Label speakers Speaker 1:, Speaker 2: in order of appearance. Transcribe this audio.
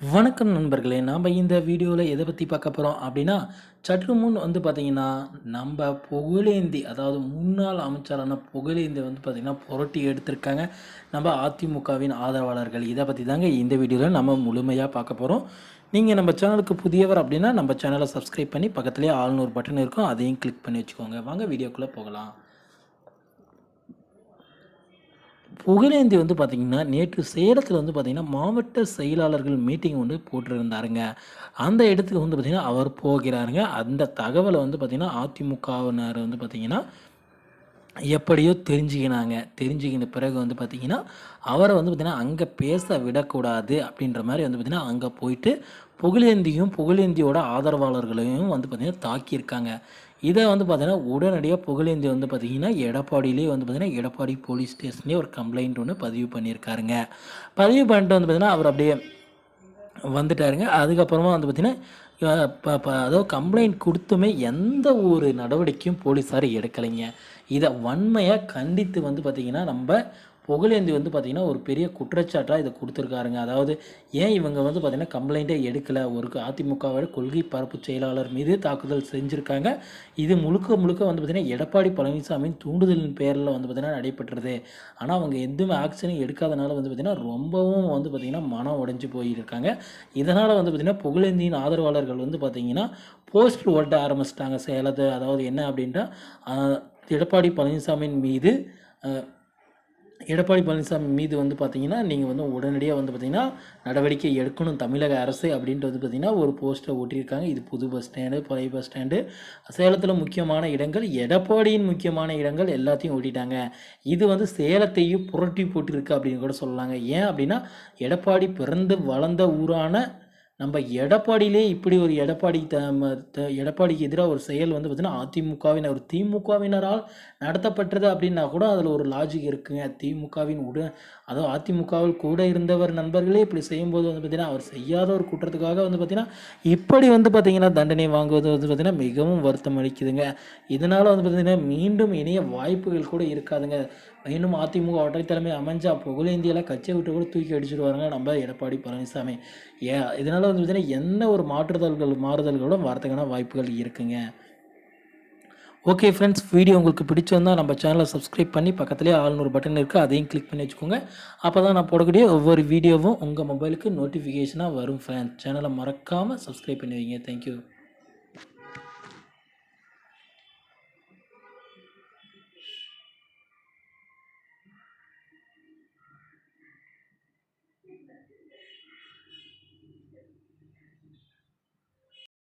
Speaker 1: வணக்கம் நண்பர்களே நாம் இந்த வீடியோவில் எதை பற்றி பார்க்க போகிறோம் அப்படின்னா சற்று முன் வந்து பார்த்திங்கன்னா நம்ம புகழேந்தி அதாவது முன்னாள் அமைச்சரான புகழேந்தி வந்து பார்த்திங்கன்னா புரட்டி எடுத்திருக்காங்க. நம்ம அதிமுகவின் ஆதரவாளர்கள். இதை பற்றி தாங்க இந்த வீடியோவில் நம்ம முழுமையாக பார்க்க போகிறோம் நீங்கள் நம்ம சேனலுக்கு புதியவர் அப்படின்னா நம்ம சேனலை சப்ஸ்கிரைப் பண்ணி பக்கத்துலேயே ஆளுநூறு பட்டன் இருக்கும். அதையும் கிளிக் பண்ணி வச்சுக்கோங்க. வாங்க வீடியோக்குள்ளே போகலாம். புகழேந்தி வந்து பார்த்திங்கன்னா நேற்று சேலத்தில் வந்து பார்த்திங்கன்னா மாவட்ட செயலாளர்கள் மீட்டிங் வந்து போட்டிருந்தாருங்க. அந்த இடத்துக்கு வந்து பார்த்திங்கன்னா அவர் போகிறாருங்க. அந்த தகவலை வந்து பார்த்திங்கன்னா அதிமுகவினர் வந்து பார்த்திங்கன்னா எப்படியோ தெரிஞ்சுக்கினாங்க. தெரிஞ்சுக்கின பிறகு வந்து பார்த்திங்கன்னா அவரை வந்து பார்த்திங்கன்னா அங்கே பேச விடக்கூடாது அப்படின்ற மாதிரி வந்து பார்த்திங்கன்னா அங்கே போயிட்டு புகழேந்தியும் புகழேந்தியோட ஆதரவாளர்களையும் வந்து பார்த்திங்கன்னா தாக்கியிருக்காங்க. இதை வந்து பார்த்தீங்கன்னா உடனடியாக புகழேந்தி வந்து பார்த்திங்கன்னா எடப்பாடியிலே வந்து பார்த்திங்கன்னா எடப்பாடி போலீஸ் ஸ்டேஷன்லேயே ஒரு கம்ப்ளைண்ட் ஒன்று பதிவு பண்ணியிருக்காருங்க. பதிவு பண்ணிட்டு வந்து பார்த்திங்கன்னா அவர் அப்படியே வந்துட்டாருங்க. அதுக்கப்புறமா வந்து பார்த்திங்கன்னா இப்போ இப்போ அதாவது கம்ப்ளைண்ட் கொடுத்துமே எந்த ஒரு நடவடிக்கையும் போலீஸார் எடுக்கலைங்க. இதை வன்மையாக கண்டித்து வந்து பார்த்திங்கன்னா நம்ம புகழேந்தி வந்து பார்த்திங்கன்னா ஒரு பெரிய குற்றச்சாட்டாக இதை கொடுத்துருக்காருங்க. அதாவது ஏன் இவங்க வந்து பார்த்திங்கன்னா கம்ப்ளைண்ட்டே எடுக்கலை? ஒரு அதிமுகவோட கொள்கை பரப்பு செயலாளர் மீது தாக்குதல் செஞ்சுருக்காங்க. இது முழுக்க முழுக்க வந்து பார்த்திங்கன்னா எடப்பாடி பழனிசாமியின் தூண்டுதலின் பேரில் வந்து பார்த்திங்கன்னா நடைபெற்றது. ஆனால் அவங்க எதுவுமே ஆக்ஷனும் எடுக்காதனால வந்து பார்த்திங்கன்னா ரொம்பவும் வந்து பார்த்திங்கன்னா மனம் உடைஞ்சு போயிருக்காங்க. இதனால் வந்து பார்த்திங்கன்னா புகழேந்தியின் ஆதரவாளர்கள் வந்து பார்த்திங்கன்னா போஸ்டர் ஓட்ட ஆரம்பிச்சிட்டாங்க. சேலத்தை அதாவது என்ன அப்படின்ட்டா எடப்பாடி பழனிசாமியின் மீது எடப்பாடி பழனிசாமி மீது வந்து பார்த்திங்கன்னா நீங்கள் வந்து உடனடியாக வந்து பார்த்திங்கன்னா நடவடிக்கை எடுக்கணும் தமிழக அரசு அப்படின்ட்டு வந்து பார்த்தீங்கன்னா ஒரு போஸ்டரை ஓட்டியிருக்காங்க இது புது பஸ் ஸ்டாண்டு பழைய பஸ் ஸ்டாண்டு. சேலத்தில் முக்கியமான இடங்கள் எடப்பாடியின் முக்கியமான இடங்கள் எல்லாத்தையும் ஓட்டிட்டாங்க இது வந்து சேலத்தையும் புரட்டி போட்டிருக்கு அப்படின்னு கூட சொல்லலாங்க. ஏன் அப்படின்னா எடப்பாடி பிறந்து வளர்ந்த ஊரான நம்ம எடப்பாடியிலே இப்படி ஒரு எடப்பாடி த எடப்பாடிக்கு எதிராக ஒரு செயல் வந்து பார்த்திங்கன்னா அதிமுகவினர் ஒரு திமுகவினரால் நடத்தப்பட்டது அப்படின்னா கூட அதில் ஒரு லாஜிக் இருக்குங்க. திமுகவின் உட அதாவது அதிமுகவில் கூட இருந்தவர் நண்பர்களே இப்படி செய்யும்போது வந்து பார்த்திங்கன்னா அவர் செய்யாத ஒரு குற்றத்துக்காக வந்து பார்த்திங்கன்னா இப்படி வந்து பார்த்திங்கன்னா தண்டனை வாங்குவது வந்து பார்த்திங்கன்னா மிகவும் வருத்தம் அளிக்குதுங்க. இதனால் வந்து பார்த்திங்கன்னா மீண்டும் இணைய வாய்ப்புகள் கூட இருக்காதுங்க. இன்னும் அதிமுக ஒற்றை தலைமை அமைஞ்சா புகழேந்தியெல்லாம் கட்சியை விட்டு கூட தூக்கி அடிச்சுட்டு நம்ம எடப்பாடி பழனிசாமி. ஏ இதனால் வந்து பார்த்திங்கன்னா என்ன ஒரு மாற்றுதல்கள் மாறுதல்களோட வரதுக்கான வாய்ப்புகள் இருக்குங்க. ஓகே ஃப்ரெண்ட்ஸ் வீடியோ உங்களுக்கு பிடிச்சிருந்தால் நம்ம சேனலை சப்ஸ்கிரைப் பண்ணி பக்கத்துலேயே ஆள்நூறு பட்டன் இருக்குது அதையும் கிளிக் பண்ணி வச்சுக்கோங்க. அப்போ தான் நான் போடக்கூடிய ஒவ்வொரு வீடியோவும் உங்கள் மொபைலுக்கு நோட்டிஃபிகேஷனாக வரும் ஃப்ரெண்ட்ஸ் சேனலை மறக்காமல் சப்ஸ்கிரைப் பண்ணி வைங்க தேங்க்யூ